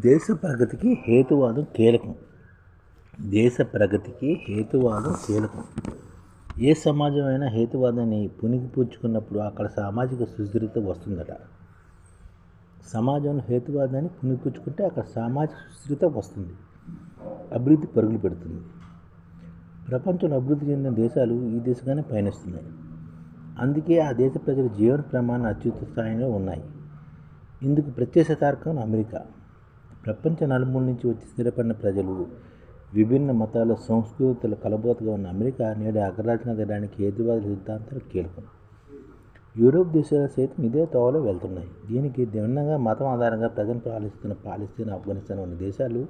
దేశ ప్రగతికి హేతువాదం కీలకం. దేశ ప్రగతికి హేతువాదం కీలకం. ఏ సమాజం అయినా హేతువాదాన్ని పుణికిపుచ్చుకున్నప్పుడు అక్కడ సామాజిక సుస్థిరత వస్తుందట. సమాజంలో హేతువాదాన్ని పుణికిపుచ్చుకుంటే అక్కడ సామాజిక సుస్థిరత వస్తుంది. అభివృద్ధి పరుగులు పెడుతుంది. ప్రపంచంలో అభివృద్ధి చెందిన దేశాలు ఈ దిశగానే పయనిస్తున్నాయి. అందుకే ఆ దేశ ప్రజల జీవన ప్రమాణం అత్యుత స్థాయిలో ఉన్నాయి. ఇందుకు ప్రత్యక్ష తార్కం అమెరికా. ప్రపంచ నలుమూల నుంచి వచ్చి స్థిరపడిన ప్రజలు విభిన్న మతాల సంస్కృతుల కలబోతగా ఉన్న అమెరికా నేడు అగ్రరాజ్యం ఎదగడానికి హేతువాద సిద్ధాంతాలు కీలకం. యూరోప్ దేశాలు సైతం ఇదే తోవలో వెళ్తున్నాయి. దీనికి భిన్నంగా మతం ఆధారంగా ప్రజలు పాలిస్తున్న పాలిస్తీన్ ఆఫ్ఘనిస్తాన్ వంటి దేశాలు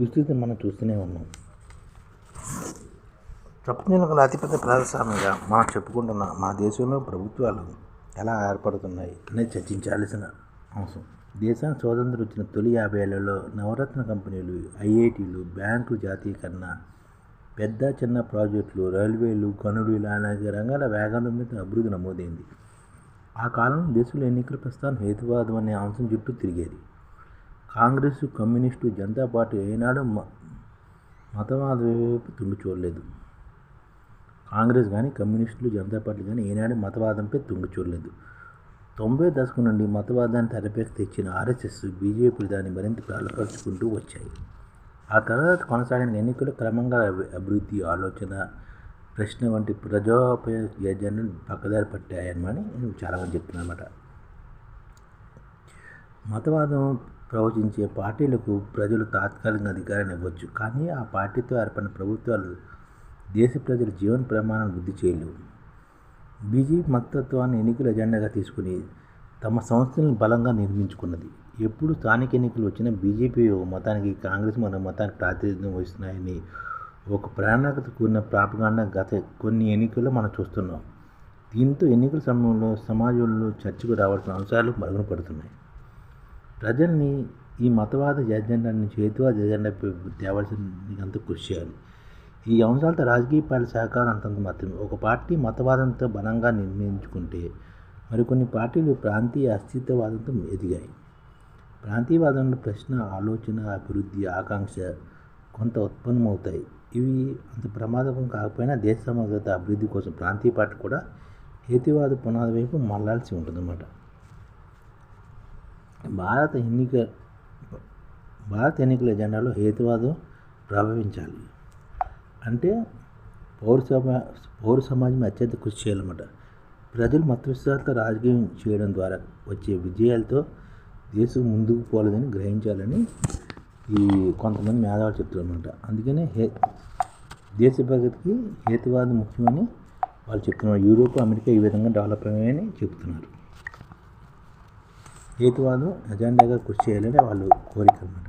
దుస్థితిని మనం చూస్తూనే ఉన్నాం. ప్రపంచంలో గల అతిపెద్ద ప్రజాస్వామ్యంగా మనం చెప్పుకుంటున్న మన దేశంలో ప్రభుత్వాలు ఎలా ఏర్పడుతున్నాయి అనేది చర్చించాల్సిన అవసరం దేశానికి స్వాతంత్రం వచ్చిన తొలి యాభై ఏళ్ళలో నవరత్న కంపెనీలు ఐఐటీలు బ్యాంకులు జాతీయకరణ పెద్ద చిన్న ప్రాజెక్టులు రైల్వేలు గనులు ఇలా అనేక రంగాల మీద అభివృద్ధి నమోదైంది. ఆ కాలంలో దేశంలో ఎన్నికల ప్రస్థానం హేతువాదం అనే అంశం చుట్టూ తిరిగేది. కాంగ్రెస్ కమ్యూనిస్టు జనతా పార్టీ ఏనాడు మ మతవాద వైపు తుండి చూడలేదు. కాంగ్రెస్ కానీ కమ్యూనిస్టులు జనతా పార్టీ కానీ ఏనాడు మతవాదంపై తుంగి చూడలేదు. తొంభై దశకం నుండి మతవాదాన్ని తెరపైకి తెచ్చిన ఆర్ఎస్ఎస్ బీజేపీ దాన్ని మరింత బలపరుచుకుంటూ వచ్చాయి. ఆ తర్వాత కొనసాగిన ఎన్నికలు క్రమంగా అభివృద్ధి ఆలోచన ప్రశ్న వంటి ప్రజోపయోగ ఎజెండాను పక్కదారి పట్టాయని చాలామంది చెప్తున్నమాట మతవాదం ప్రవచించే పార్టీలకు ప్రజలు తాత్కాలిక అధికారాన్ని ఇవ్వచ్చు. కానీ ఆ పార్టీతో ఏర్పడిన ప్రభుత్వాలు దేశ ప్రజల జీవన ప్రమాణాలను వృద్ధి చేయలేవు. బీజేపీ మతత్వాన్ని ఎన్నికల ఎజెండాగా తీసుకుని తమ సంస్థలను బలంగా నిర్మించుకున్నది. ఎప్పుడు స్థానిక ఎన్నికలు వచ్చినా బీజేపీ ఒక మతానికి కాంగ్రెస్ మరో మతానికి ప్రాతినిధ్యం వహిస్తున్నాయని ఒక ప్రణాళికత కూడిన ప్రాపగాండా గత కొన్ని ఎన్నికల్లో మనం చూస్తున్నాం. దీంతో ఎన్నికల సమయంలో సమాజంలో చర్చకు రావాల్సిన అంశాలు మరుగున పడుతున్నాయి. ప్రజల్ని ఈ మతవాద ఎజెండాని చేతువాద ఎజెండాపై తేవాల్సినంత కృషి చేయాలి. ఈ అంశాలతో రాజకీయ పార్టీ సహకారం అంతంత మాత్రమే. ఒక పార్టీ మతవాదంతో బలంగా నిర్ణయించుకుంటే మరికొన్ని పార్టీలు ప్రాంతీయ అస్తిత్వవాదంతో ఎదిగాయి. ప్రాంతీయవాదంలో ప్రశ్న ఆలోచన అభివృద్ధి ఆకాంక్ష కొంత ఉత్పన్నమవుతాయి. ఇవి అంత ప్రమాదకం కాకపోయినా దేశ సమగ్రత అభివృద్ధి కోసం ప్రాంతీయ పార్టీ కూడా హేతువాద పునాది వైపు మళ్ళాల్సి ఉంటుందన్నమాట. భారత ఎన్నిక భారత ఎన్నికల ఎజెండాలో హేతువాదం ప్రభావించాలి. అంటే పౌర సమా పౌర సమాజం అత్యంత కృషి చేయాలన్నమాట. ప్రజలు మతవిశ్వాసంతో రాజకీయం చేయడం ద్వారా వచ్చే విజయాలతో దేశం ముందుకు పోలేదని గ్రహించాలని ఈ కొంతమంది మేధావులు చెప్తారన్నమాట అందుకనే హే దేశ ప్రగతికి హేతువాదం ముఖ్యమని వాళ్ళు చెప్తున్నారు. యూరోప్ అమెరికా ఈ విధంగా డెవలప్ అయ్యాయని చెప్తున్నారు. హేతువాదం ఎజెండాగా కృషి చేయాలని వాళ్ళు కోరిక అన్నమాట